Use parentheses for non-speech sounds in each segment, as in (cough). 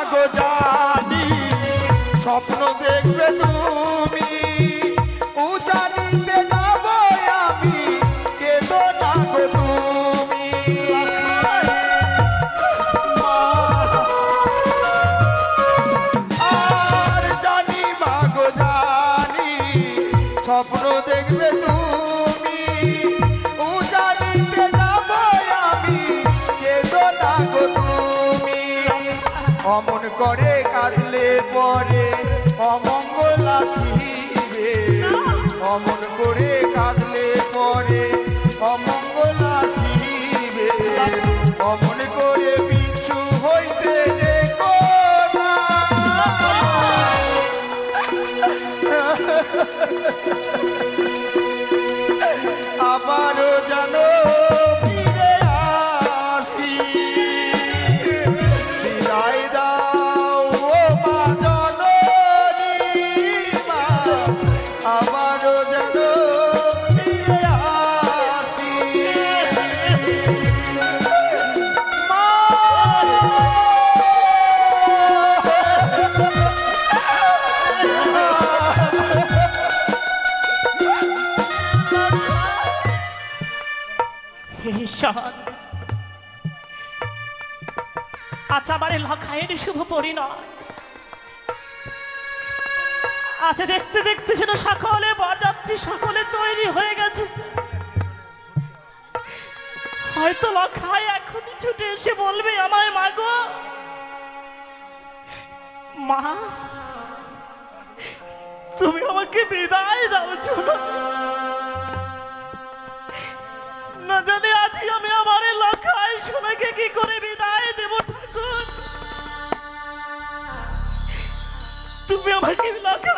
মাগো জানি স্বপ্ন দেখবে তুমি। করে কাঁদলে পরে অমঙ্গল আসিবে। অমন করে কাঁদলে পরে অমঙ্গল আসিবে। অমন করে পিছু হইতে আবারও জানো দেখতে দেখতে যেন সকলে বরযাত্রী সকলে তৈরি হয়ে গেছে। হয়তো লখায় এখনই ছুটে এসে বলবে আমায় মাগো মা, তুমি আমাকে বিদায় দাও, চলো। না জানি আছি আমি আমার লখায় সোনাকে কি করে বিদায় দেব, ঠাকুর। তুমি আমাকে লখাইকে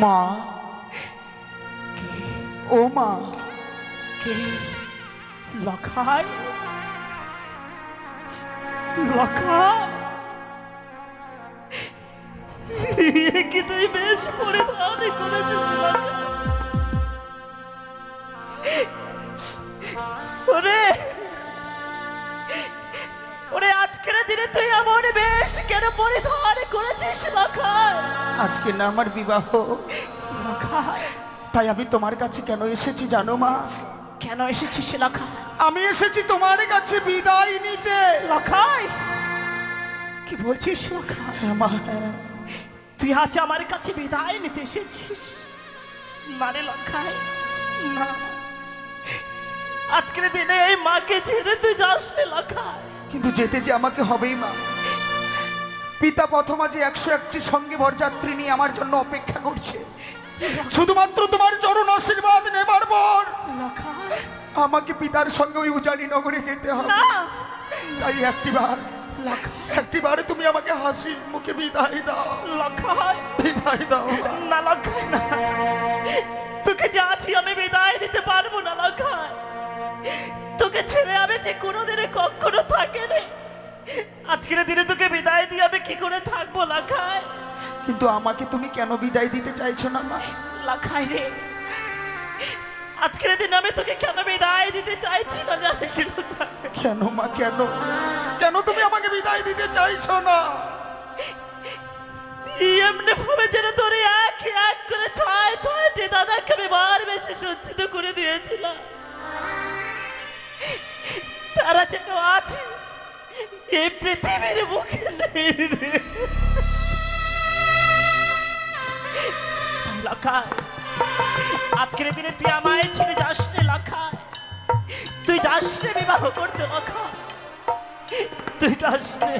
মা। কে ও মা। কে? লখাই। এ কি তুই বেশ পরিধান করেছিস লখাই? ওরে ওরে! দিনে তুই এমন বেশ কেন পরিধান করেছিস আজকে না আমার বিবাহ। তাই আমি তোমার কাছে কেন এসেছি জানো মা? কেন এসেছিস লখাই আমি এসেছি তোমার কাছে বিদায় নিতে। লখাই কি বলছিস হ্যাঁ মা হ্যাঁ। তুই আজ আমার কাছে বিদায় নিতে এসেছিস? মানে লক্ষাই না আজকের দিনে এই মাকে ছেড়ে তুই যাস লক্ষাই কিন্তু যেতে যে আমাকে হবেই মা। পিতা প্রথমা যে একশো একটি সঙ্গে বরযাত্রী নিয়ে আমার জন্য অপেক্ষা করছে। শুধুমাত্র তোমার চরণ আশীর্বাদ নেবার পর আমাকে পিতার সঙ্গে ওই উজানি নগরে যেতে হবে। না। তাই একটিবার একটিবার তুমি আমাকে হাসি মুখে বিদায় দাও। বিদায় দাও না লক্ষাই না। তোকে যা আছি আমি বিদায় দিতে পারব না লক্ষাই তোকে ছেড়ে আমি যে কোনো দিনে কখনো থাকে রে আজকের দিনে তোকে বিদায় দিয়ে আমি কি করে থাকব লক্ষাই কিন্তু আমাকে তুমি কেন বিদায় দিতে চাইছো না মা? লাখাই রে আজকের দিন আমি তোকে কেন বিদায় দিতে চাইছি না জানিস? কেন মা কেন? কেন তুমি আমাকে বিদায় দিতে চাইছো না? এমনি ভাবে যেন তোরে এক এক করে ছয় ছয়টি দাদাকে আমি বার বেশি সজ্জিত করে দিয়েছিলাম। তারা যেন আছে এই পৃথিবীর মুখে নেই লাখায়, আজকের দিনে তুই আমায় ছেড়ে যাস রে লাখায়। তুই যাস রে বিবাহ করতে লাখায়। তুই যাস রে।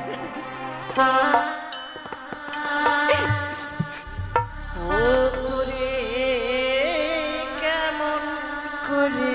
কেমন করে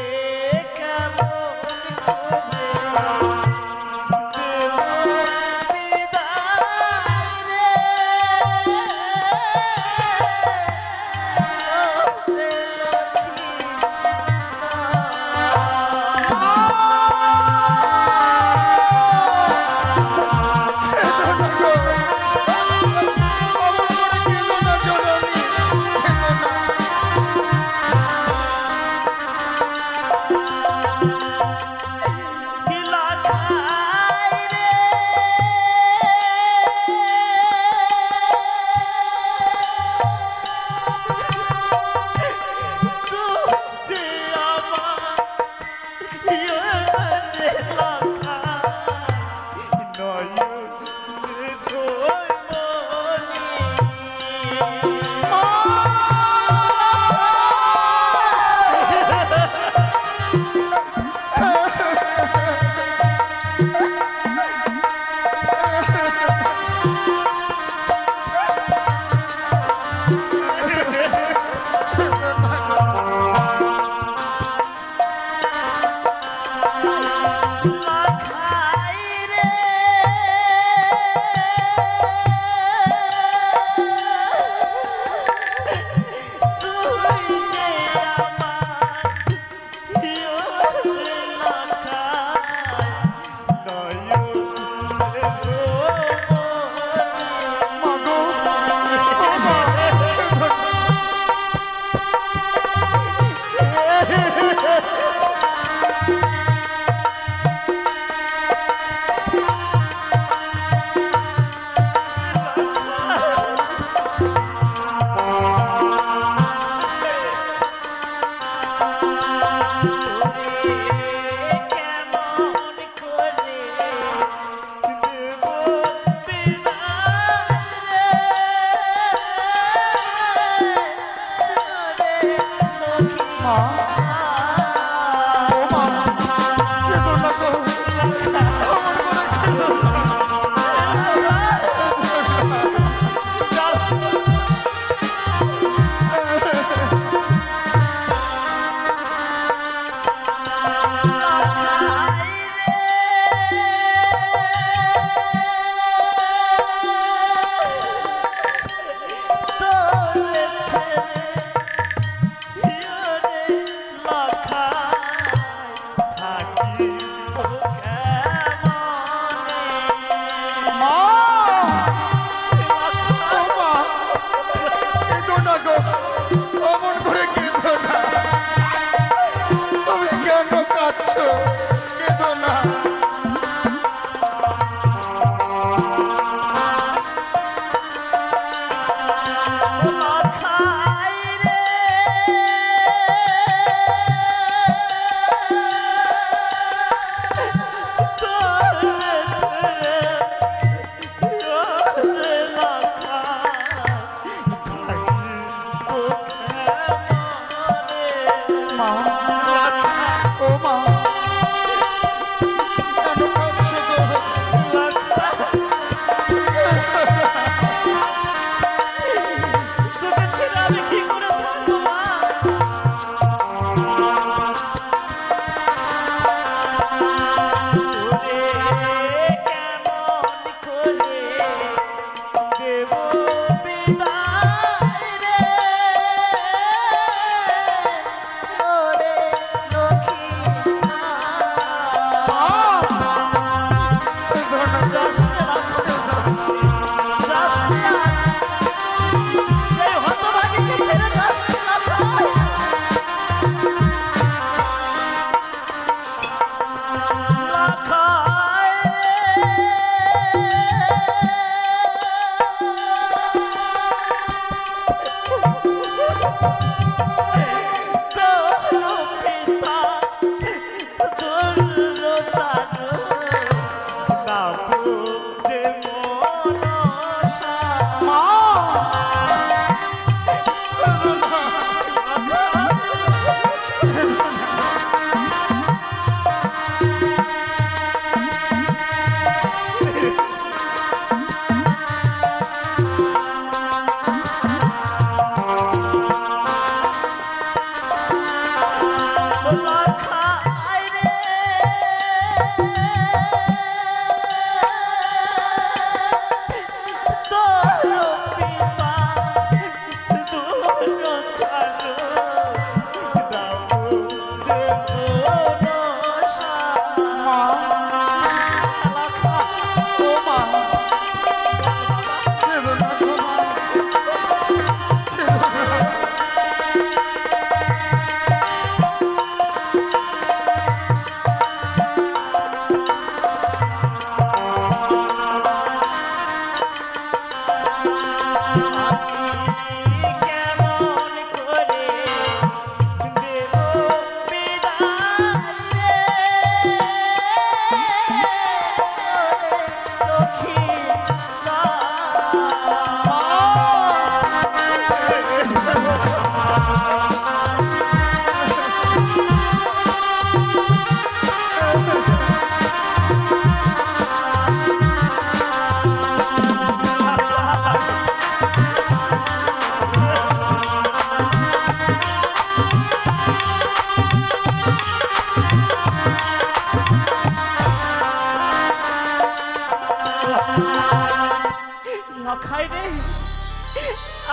লাখাই রে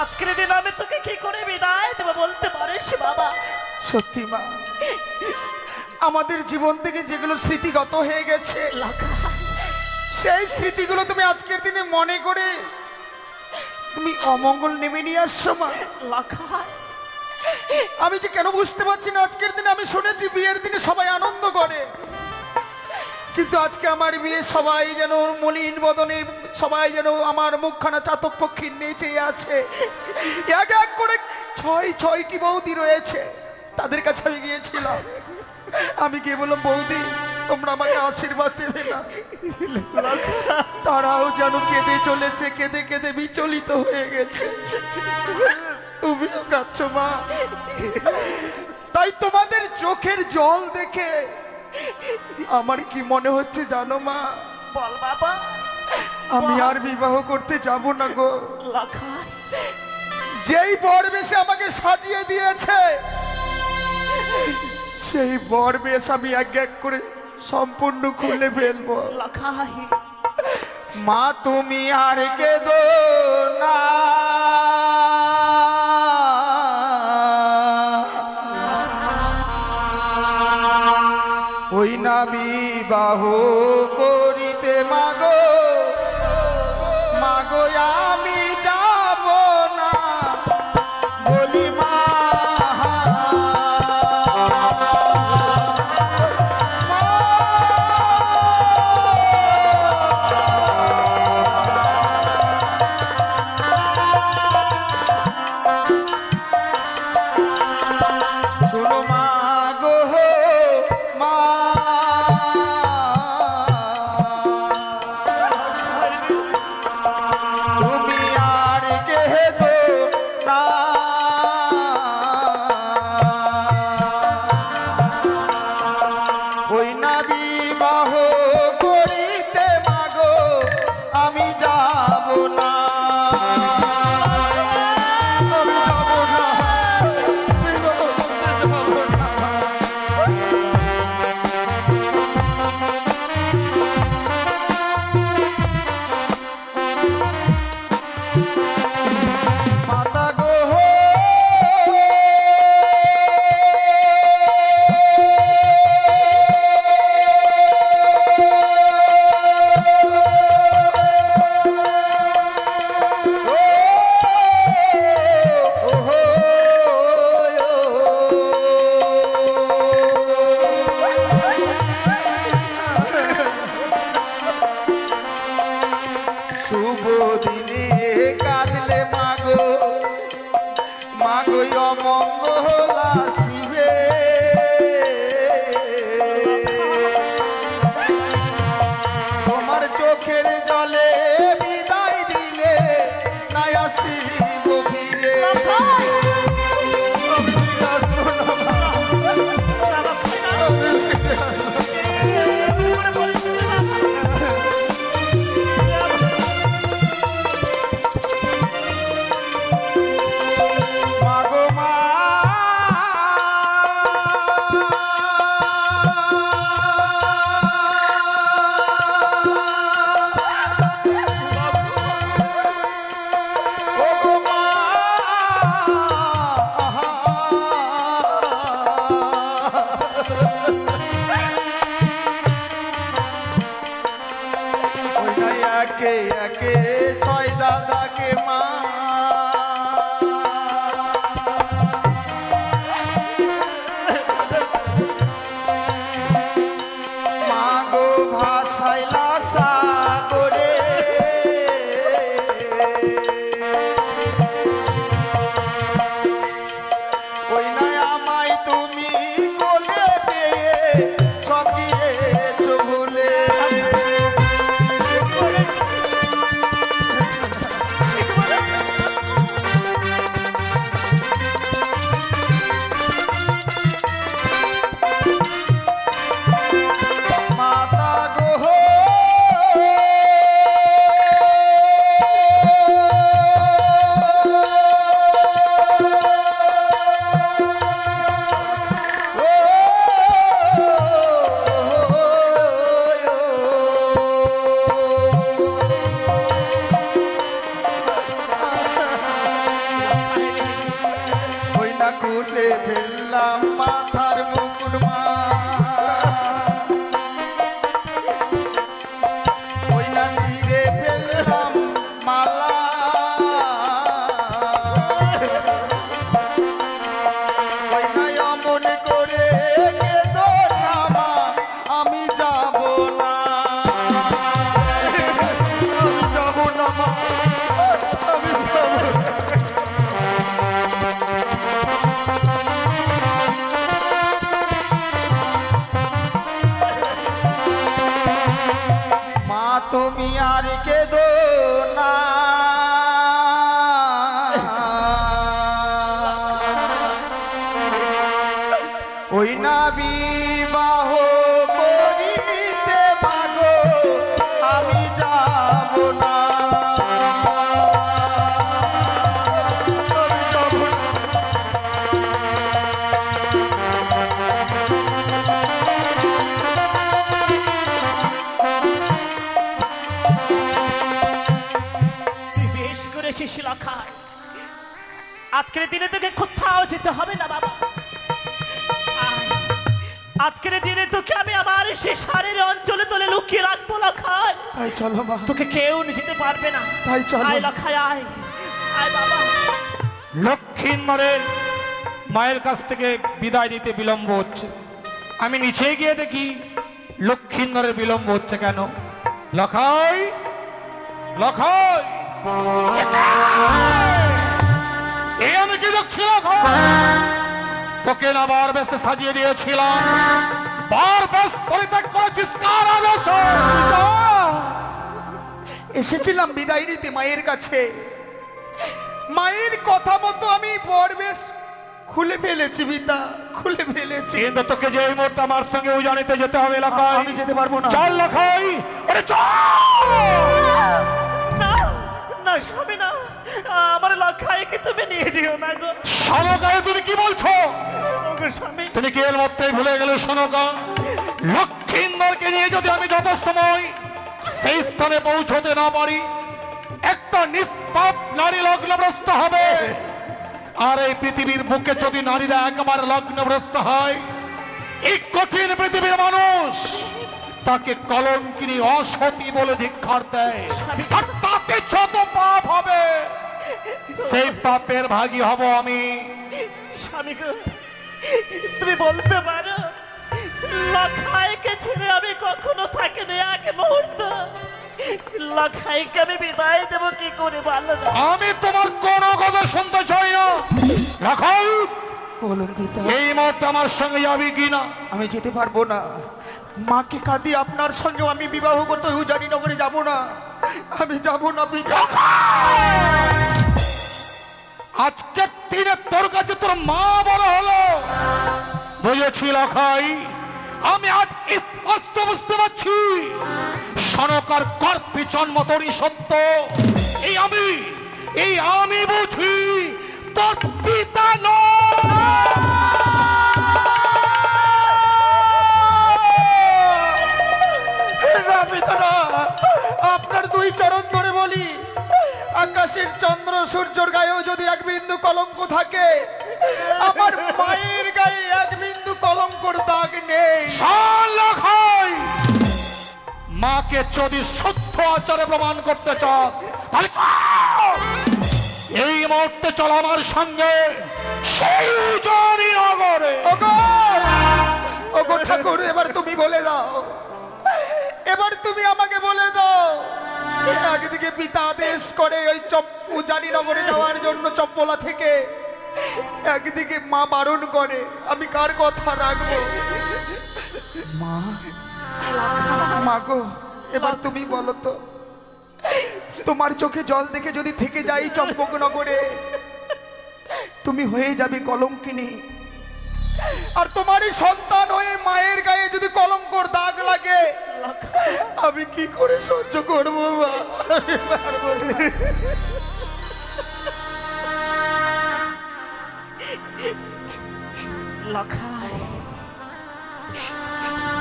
আজকের দিন আমি তোকে কি করে বিদায় দেবো বলতে পারিস বাবা? সত্যি মা আমাদের জীবন থেকে যেগুলো স্মৃতিগত হয়ে গেছে সেই স্মৃতিগুলো তুমি আজকের দিনে মনে করে তুমি অমঙ্গল নেমে নিয়ে আসছো মা। লাখাই আমি যে কেন বুঝতে পারছি না আজকের দিনে আমি শুনেছি বিয়ের দিনে সবাই আনন্দ করে। কিন্তু আজকে আমার বিয়ে সবাই যেন মলিন বদনে, সবাই যেন আমার মুখখানা চাতক পক্ষীর নিচে আছে। এক এক করে ছয় ছয়টি বৌদি রয়েছে, তাদের কাছে আমি গিয়েছিলাম। আমি গিয়ে বললাম, বৌদি, তোমরা আমাকে আশীর্বাদ দেবে না। তারাও যেন কেঁদে চলেছে, কেঁদে কেঁদে বিচলিত হয়ে গেছে। তুমিও কাঁদছো মা। তাই তোমাদের চোখের জল দেখে আমার কি মনে হচ্ছে জানো মা? বল বাবা। আমি আর বিবাহ করতে যাব না গো। যেই বর বেশে আমাকে সাজিয়ে দিয়েছে সেই বর বেশ আমি এক এক করে সম্পূর্ণ খুলে ফেলব। মা তুমি আর কেঁদো না। বিবাহ আজকের দিনে তোকে আমি আমার সে শাড়ির অঞ্চলে তোলে লুকিয়ে রাখব লখায় তাই চলো মা। তোকে কেউ যেতে পারবে না। তাই চলো। আয় লখায় আয়। আয় বাবা। লক্ষ্মীন্দরের মায়ের কাছ থেকে বিদায় নিতে বিলম্ব হচ্ছে। আমি নিচে গিয়ে দেখি লক্ষ্মীন্দরের বিলম্ব হচ্ছে কেন? লখাই লখাই। এই আমি কি দেখছি লখাই। তোকে না বার বেশে সাজিয়ে দিয়েছিলাম। বার বেশ পরিত্যাগ করেছিস কার আদর্শে? এসেছিলাম বিদায় নিতে মায়ের কাছে। মায়ের কথা মতো আমি পরবেশ খুলে ফেলেছি পিতা খুলে ফেলেছি। কিন্তু তোকে যে এই মুহূর্তে আমার সঙ্গে উজানিতে যেতে হবে লখাই আমি যেতে পারব না। চল লখাই ওরে চল! না। না স্বামী না। আমার লখাইকে তুমি নিয়ে যেও না গো। সমকায় তুমি কি বলছো? স্বামী। তুমি কি এর মধ্যে ভুলে গেলে শোনকা লক্ষ্মীন্দরকে নিয়ে যদি আমি যত সময় সেই স্থানে পৌঁছতে না পারি একটা নিষ্পাপ নারী লগ্নভ্রষ্ট হবে। আর এই পৃথিবীর বুকে যদি নারীরা একেবারে লগ্নভ্রষ্ট হয় এই কঠিন পৃথিবীর মানুষ তাকে কলঙ্কিনী অসতী বলে ধিক্ষার দেয়। আর তাতে যত পাপ হবে সেই পাপের ভাগী হব আমি। স্বামী গো তুমি বলতে পারো লখাইকে ছেড়ে আমি কখনো থাকিনি এক মুহূর্ত। লখাইকে আমি বিদায় দেব কি করে ভালো আমি তোমার কোনো কথা শুনতে চাই না। রাখাল বলুন এই মুহূর্তে আমার সঙ্গে যাবি কিনা আমি যেতে পারব না। মাকে কাঁদি আপনার সঙ্গে আমি বিবাহ উজানি নগরে যাব না। আমি যাব না আজকে দিনে তোর কাছে তোর মা বড় হলো। বুঝেছি লখাই, আমি আজ স্পষ্ট বুঝতে পারছি। সনকার কর্পি জন্ম তোরই সত্য। এই আমি এই আমি বুঝি, তোর পিতা নয়। আপনার দুই চরণ ধরে বলি। আকাশের চন্দ্র সূর্যর গায়েও যদি এক বিন্দু কলঙ্ক থাকে আমার মায়ের গায়ে এক বিন্দু কলঙ্কর দাগ নেই। মাকে যদি সত্য আচারে প্রমাণ করতে চাস তাহলে এই মুহূর্তে চল আমার সঙ্গে সেই নগরে। ওগো ঠাকুর এবার তুমি বলে দাও। এবার তুমি আমাকে বলে দাও। একদিকে পিতা আদেশ করে ওই চপ্পু জানি নগরে যাওয়ার জন্য চপ্পলা থেকে। একদিকে মা বারণ করে, আমি কার কথা রাখব? মা? মা গো, এবার তুমি বলো তো, তোমার চোখে জল দেখে যদি থেকে যাই চম্পকনগরে তুমি হয়ে যাবে কলঙ্কিনী। আর তোমারই সন্তান হয়ে মায়ের গায়ে যদি কলঙ্কর দাগ লাগে, আমি কি করে সহ্য করব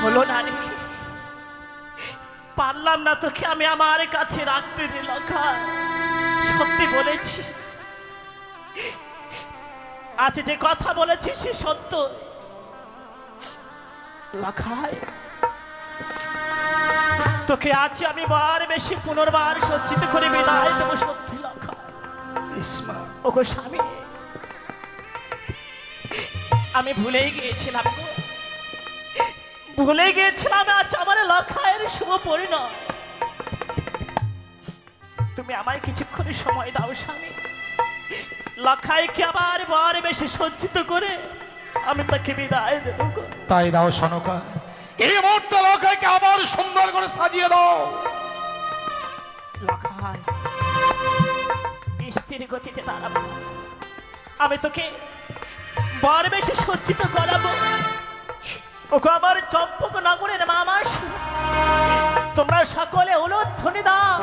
হলো পারলাম না তোকে আমি আমার কাছে রাখতে রে লখাই সত্যি বলেছিস। আজ যে কথা বলেছিস সে সত্য। তোকে আজ আমি বার বেশি পুনর্বার সজ্জিত করে বিদায় দেবো সত্যি লখাই। ইস মা, ওগো স্বামী আমি ভুলেই গিয়েছিলাম গো। ভুলে গিয়েছিলাম আজ আমার লখায়ের শুভ পরিণয়। তুমি আমায় কিছুক্ষণ সময় দাও স্বামী। লখাইকে আবার বার বেশি সজ্জিত করে? আমি তাকে বিদায় দেবো তাই দাও সনকা। এই মুহূর্তে লোকাইকে আবার সুন্দর করে সাজিয়ে দাও। লখাই স্থির গতিতে দাঁড়াবো। আমি তোকে বার বেশি সজ্জিত করাবো। ওকে আমার চম্পক নগরের মামাস তোমরা সকলে উলুধ্বনি দাও।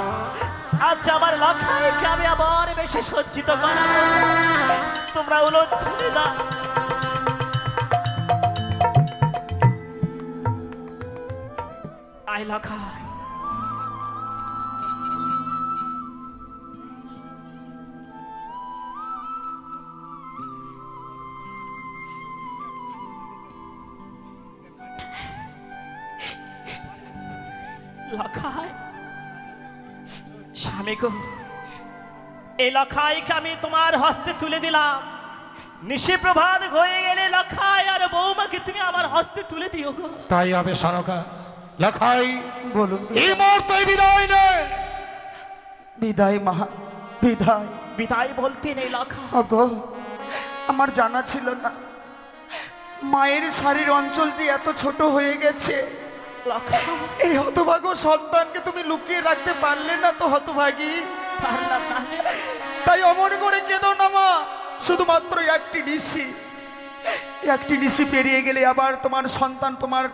আজ আমার লখাইকে আমি আবার বেশি সজ্জিত করা। তোমরা উলুধ্বনি দাও আই লখাই লখাইকে আমি তোমার হস্তে তুলে দিলাম। নিশি প্রভাত হয়ে গেলে লখাই আর বৌমাকে তুমি আমার হস্তে তুলে দিও গো। তাই হবে সনকা লেখাই বলুন। এই মুহূর্তে বিদায় নে। বিদায় মহা বিদায়। বিদায় বলতে নেই লখা। অগো আমার জানা ছিল না। মায়ের শাড়ির অঞ্চলটি এত ছোট হয়ে গেছে। লখা। এই হতভাগ্য সন্তানকে তুমি লুকিয়ে রাখতে পারলে না তো হতভাগী। তাই অমন করে কেঁদো না মা। শুধুমাত্র একটি নিশি। একটি নিশি পেরিয়ে গেলে আবার তোমার সন্তান তোমার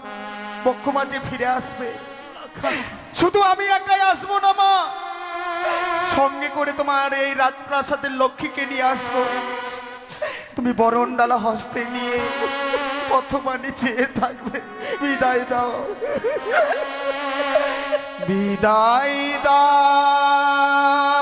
পক্ষ মাঝে ফিরে আসবে। শুধু আমি একাই আসব না মা। সঙ্গে করে তোমার এই রাজপ্রাসাদের লক্ষ্মীকে নিয়ে আসব। তুমি বরণ ডালা হস্তে নিয়ে পথমানি চেয়ে থাকবে। বিদায় দাও। বিদায় দাও।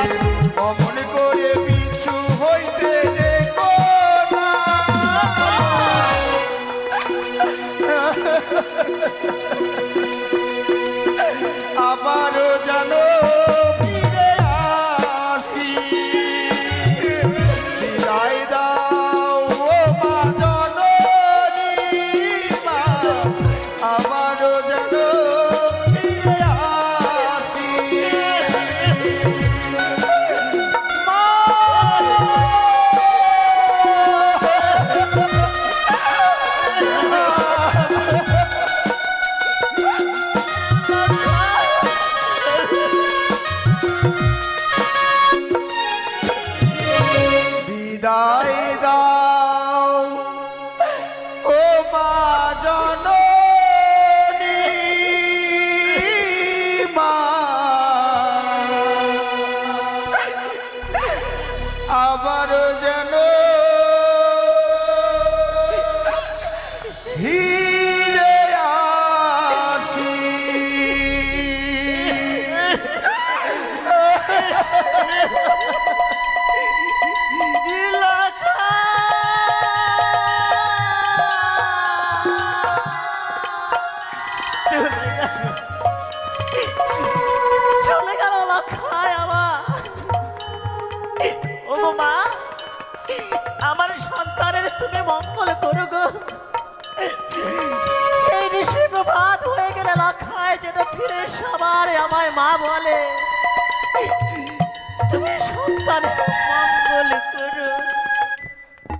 আসিবে ha ha পিছু (laughs)